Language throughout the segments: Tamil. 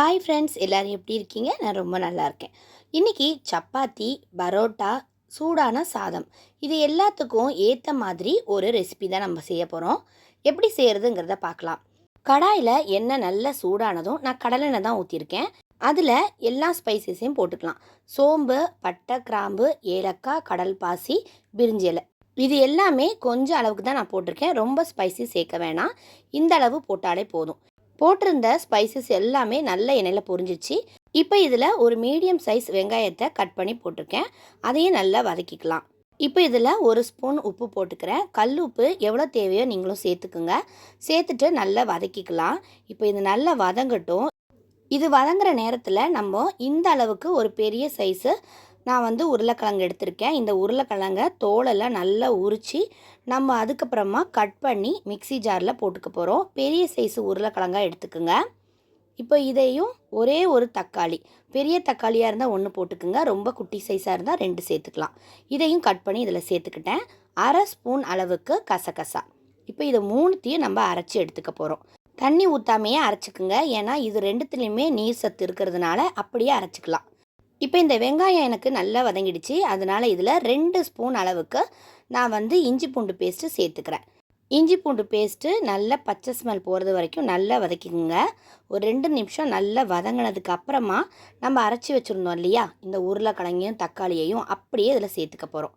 ஹாய் ஃப்ரெண்ட்ஸ் எல்லோரும் எப்படி இருக்கீங்க? நான் ரொம்ப நல்லா இருக்கேன். இன்றைக்கி சப்பாத்தி பரோட்டா சூடான சாதம் இது எல்லாத்துக்கும் ஏற்ற மாதிரி ஒரு ரெசிபி தான் நம்ம செய்ய போகிறோம் எப்படி செய்கிறதுங்கிறத பார்க்கலாம். கடாயில் எண்ணெய் நல்ல சூடானதும் நான் கடலெண்ணெய் தான் ஊற்றிருக்கேன் அதில் எல்லா ஸ்பைசஸையும் போட்டுக்கலாம். சோம்பு பட்டை கிராம்பு ஏலக்காய் கடல் பாசி பிரிஞ்சி இலை. இது எல்லாமே கொஞ்சம் அளவுக்கு தான் நான் போட்டிருக்கேன். ரொம்ப ஸ்பைசி சேர்க்க வேணாம். இந்த அளவு போட்டாலே போதும். போட்டிருந்த ஸ்பைசஸ் எல்லாமே நல்ல எண்ணெயில் பொரிஞ்சிச்சு. இப்போ இதில் ஒரு மீடியம் சைஸ் வெங்காயத்தை கட் பண்ணி போட்டிருக்கேன். அதையும் நல்லா வதக்கிக்கலாம். இப்போ இதில் ஒரு ஸ்பூன் உப்பு போட்டுக்கிறேன். கல் உப்பு எவ்வளோ தேவையோ நீங்களும் சேர்த்துக்குங்க. சேர்த்துட்டு நல்லா வதக்கிக்கலாம். இப்போ இது நல்லா வதங்கட்டும். இது வதங்குற நேரத்தில் நம்ம இந்த அளவுக்கு ஒரு பெரிய சைஸு நான் வந்து உருளைக்கிழங்கு எடுத்திருக்கேன். இந்த உருளைக்கிழங்கை தோலெல்லாம் நல்லா உரித்து நம்ம அதுக்கப்புறமா கட் பண்ணி மிக்சி ஜாரில் போட்டுக்க போகிறோம் பெரிய சைஸு உருளைக்கிழங்காக எடுத்துக்கோங்க. இப்போ இதையும் ஒரே ஒரு தக்காளி பெரிய தக்காளியாக இருந்தால் ஒன்று போட்டுக்குங்க. ரொம்ப குட்டி சைஸாக இருந்தால் ரெண்டு சேர்த்துக்கலாம். இதையும் கட் பண்ணி இதில் சேர்த்துக்கிட்டேன். அரை ஸ்பூன் அளவுக்கு கசகசா. இப்போ இதை மூணுத்தையும் நம்ம அரைச்சி எடுத்துக்க போகிறோம் தண்ணி ஊற்றாமையே அரைச்சிக்குங்க. ஏன்னா இது ரெண்டுத்துலேயுமே நீர் சத்து இருக்கிறதுனால அப்படியே அரைச்சிக்கலாம். இப்போ இந்த வெங்காயம் எனக்கு நல்லா வதங்கிடுச்சு. அதனால் இதில் ரெண்டு ஸ்பூன் அளவுக்கு நான் வந்து இஞ்சி பூண்டு பேஸ்ட்டு சேர்த்துக்கிறேன். இஞ்சி பூண்டு பேஸ்ட்டு நல்லா பச்சை ஸ்மெல் போகிறது வரைக்கும் நல்லா வதக்கிக்குங்க. ஒரு ரெண்டு நிமிஷம் நல்லா வதங்கினதுக்கு அப்புறமா நம்ம அரைச்சி வச்சுருந்தோம் இல்லையா? இந்த உருளைக்கிழங்கையும் தக்காளியையும் அப்படியே இதில் சேர்த்துக்க போகிறோம்.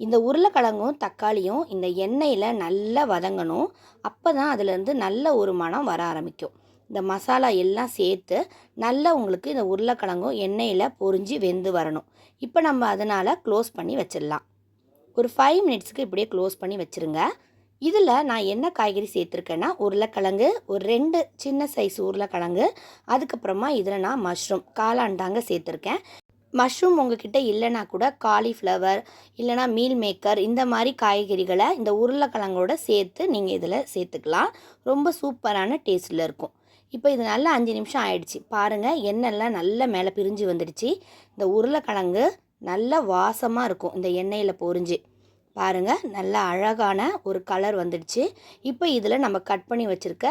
இந்த உருளைக்கிழங்கும் தக்காளியும் இந்த எண்ணெயில் நல்லா வதங்கணும். அப்போ தான் அதுலேருந்து நல்ல ஒரு மனம் வர ஆரம்பிக்கும். இந்த மசாலா எல்லாம் சேர்த்து நல்லா உங்களுக்கு இந்த உருளைக்கிழங்கும் எண்ணெயில் பொறிஞ்சி வெந்து வரணும். இப்போ நம்ம அதனால் க்ளோஸ் பண்ணி வச்சிடலாம். ஒரு ஃபைவ் மினிட்ஸுக்கு இப்படியே க்ளோஸ் பண்ணி வச்சுருங்க. இதில் நான் என்ன காய்கறி சேர்த்துருக்கேன்னா உருளைக்கிழங்கு ஒரு ரெண்டு சின்ன சைஸ் உருளைக்கிழங்கு அதுக்கப்புறமா இதில் நான் மஷ்ரூம் காளாண்டாங்க சேர்த்துருக்கேன். மஷ்ரூம் உங்ககிட்ட இல்லைனா கூட காலிஃப்ளவர் இல்லைனா மீல் மேக்கர் இந்த மாதிரி காய்கறிகளை இந்த உருளைக்கிழங்கோட சேர்த்து நீங்கள் இதில் சேர்த்துக்கலாம். ரொம்ப சூப்பரான டேஸ்ட்டில் இருக்கும். இப்போ இது நல்லா அஞ்சு நிமிஷம் ஆயிடுச்சு. பாருங்கள் எண்ணெய்லாம் நல்லா மேலே பிரிஞ்சு வந்துடுச்சு. இந்த உருளைக்கிழங்கு நல்ல வாசமாக இருக்கும் இந்த எண்ணெயில் பொரிஞ்சு. பாருங்கள் நல்ல அழகான ஒரு கலர் வந்துடுச்சு. இப்போ இதில் நம்ம கட் பண்ணி வச்சுருக்க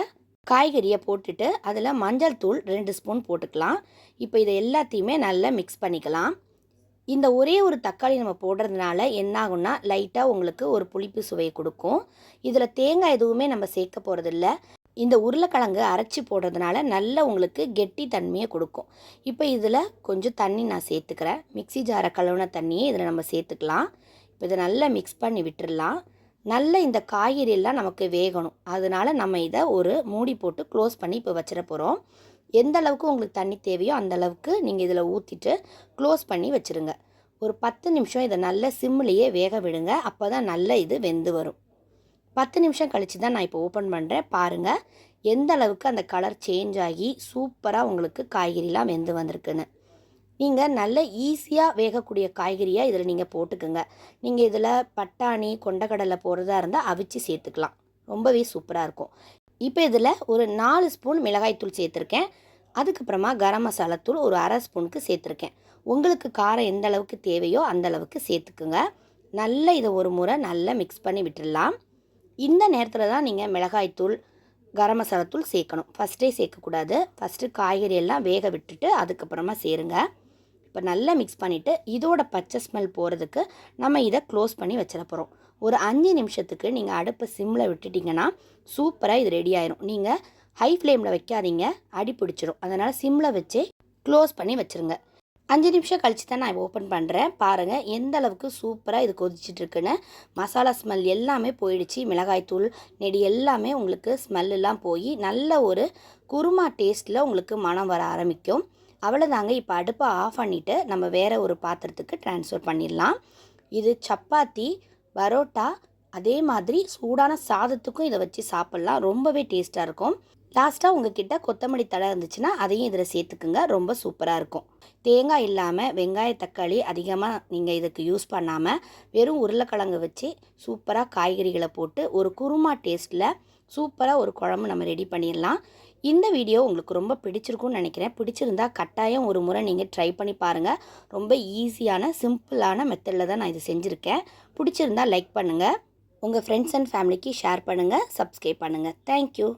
காய்கறியை போட்டுட்டு அதில் மஞ்சள் தூள் ரெண்டு ஸ்பூன் போட்டுக்கலாம். இப்போ இதை எல்லாத்தையுமே நல்லா மிக்ஸ் பண்ணிக்கலாம். இந்த ஒரே ஒரு தக்காளி நம்ம போடுறதுனால என்ன ஆகும்னா லைட்டாக உங்களுக்கு ஒரு புளிப்பு சுவையை கொடுக்கும். இதில் தேங்காய் எதுவுமே நம்ம சேர்க்க போகிறதில்ல இந்த உருளைக்கிழங்கு அரைச்சி போடுறதுனால நல்ல உங்களுக்கு கெட்டி தன்மையை கொடுக்கும். இப்போ இதில் கொஞ்சம் தண்ணி நான் சேர்த்துக்கிறேன். மிக்சி ஜாரை கழுவுன தண்ணியை இதில் நம்ம சேர்த்துக்கலாம். இப்போ இதை நல்லா மிக்ஸ் பண்ணி விட்டுடலாம். நல்ல இந்த காய்கறியெல்லாம் நமக்கு வேகணும். அதனால் நம்ம இதை ஒரு மூடி போட்டு க்ளோஸ் பண்ணி இப்போ வச்சிட போகிறோம் எந்த அளவுக்கு உங்களுக்கு தண்ணி தேவையோ அந்த அளவுக்கு நீங்கள் இதில் ஊற்றிட்டு க்ளோஸ் பண்ணி வச்சுருங்க. ஒரு பத்து நிமிஷம் இதை நல்ல சிம்லேயே வேக விடுங்க. அப்போ தான் நல்ல இது வெந்து வரும். பத்து நிமிஷம் கழித்து தான் நான் இப்போ ஓப்பன் பண்ணுறேன் பாருங்கள் எந்த அளவுக்கு அந்த கலர் சேஞ்ச் ஆகி சூப்பராக உங்களுக்கு காய்கறிலாம் வெந்து வந்திருக்குன்னு. நீங்கள் நல்ல ஈஸியாக வேகக்கூடிய காய்கறியாக இதில் நீங்கள் போட்டுக்குங்க. நீங்கள் இதில் பட்டாணி கொண்டக்கடலை போடுறதா இருந்தால் அவிச்சு சேர்த்துக்கலாம். ரொம்பவே சூப்பராக இருக்கும். இப்போ இதில் ஒரு நாலு ஸ்பூன் மிளகாய்த்தூள் சேர்த்துருக்கேன். அதுக்கப்புறமா கரம் மசாலாத்தூள் ஒரு அரை ஸ்பூனுக்கு சேர்த்துருக்கேன். உங்களுக்கு காரம் எந்த அளவுக்கு தேவையோ அந்த அளவுக்கு சேர்த்துக்குங்க. நல்லா இதை ஒரு முறை நல்லா மிக்ஸ் பண்ணி விட்டுடலாம். இந்த நேரத்தில் தான் நீங்கள் மிளகாய்த்தூள் கரம் மசாலாத்தூள் சேர்க்கணும். ஃபஸ்ட்டே சேர்க்கக்கூடாது. ஃபஸ்ட்டு காய்கறி எல்லாம் வேக விட்டுட்டு அதுக்கப்புறமா சேருங்க. இப்போ நல்லா மிக்ஸ் பண்ணிவிட்டு இதோட பச்சை ஸ்மெல் போகிறதுக்கு நம்ம இதை க்ளோஸ் பண்ணி வச்சிட போகிறோம் ஒரு அஞ்சு நிமிஷத்துக்கு நீங்கள் அடுப்பை சிம்மில் விட்டுட்டிங்கன்னா சூப்பராக இது ரெடி ஆயிரும். நீங்கள் ஹை ஃப்ளேமில் வைக்காதீங்க. அடி பிடிச்சிரும். அதனால் சிம்மில் வச்சே க்ளோஸ் பண்ணி வச்சுருங்க. அஞ்சு நிமிஷம் கழித்து தான் நான் ஓப்பன் பண்ணுறேன் பாருங்கள் எந்த அளவுக்கு சூப்பராக இது கொதிச்சிட்ருக்குன்னு. மசாலா ஸ்மெல் எல்லாமே போயிடுச்சு. மிளகாய்த்தூள் நெடி எல்லாமே உங்களுக்கு ஸ்மெல்லாம் போய் நல்ல ஒரு குருமா டேஸ்ட்டில் உங்களுக்கு மனம் வர ஆரம்பிக்கும். அவ்வளோதாங்க இப்போ அடுப்பை ஆஃப் பண்ணிவிட்டு நம்ம வேறு ஒரு பாத்திரத்துக்கு ட்ரான்ஸ்ஃபர் பண்ணிடலாம். இது சப்பாத்தி பரோட்டா அதே மாதிரி சூடான சாதத்துக்கும் இதை வச்சு சாப்பிட்லாம். ரொம்பவே டேஸ்ட்டாக இருக்கும். லாஸ்ட்டாக உங்ககிட்ட கொத்தமல்லி தழை இருந்துச்சுன்னா அதையும் இதில் சேர்த்துக்குங்க. ரொம்ப சூப்பராக இருக்கும். தேங்காய் இல்லாமல் வெங்காய தக்காளி அதிகமாக நீங்கள் இதுக்கு யூஸ் பண்ணாமல் வெறும் உருளைக்கிழங்கு வச்சு சூப்பராக காய்கறிகளை போட்டு ஒரு குருமா டேஸ்ட்டில் சூப்பராக ஒரு குழம்பு நம்ம ரெடி பண்ணிடலாம். இந்த வீடியோ உங்களுக்கு ரொம்ப பிடிச்சிருக்கும்னு நினைக்கிறேன். பிடிச்சிருந்தா கட்டாயம் ஒரு முறை நீங்கள் ட்ரை பண்ணி பாருங்கள் ரொம்ப ஈஸியான சிம்பிளான மெத்தடில் தான் நான் இது செஞ்சுருக்கேன். பிடிச்சிருந்தா லைக் பண்ணுங்கள் உங்கள் ஃப்ரெண்ட்ஸ் அண்ட் ஃபேமிலிக்கு ஷேர் பண்ணுங்கள் சப்ஸ்கிரைப் பண்ணுங்கள் தேங்க்யூ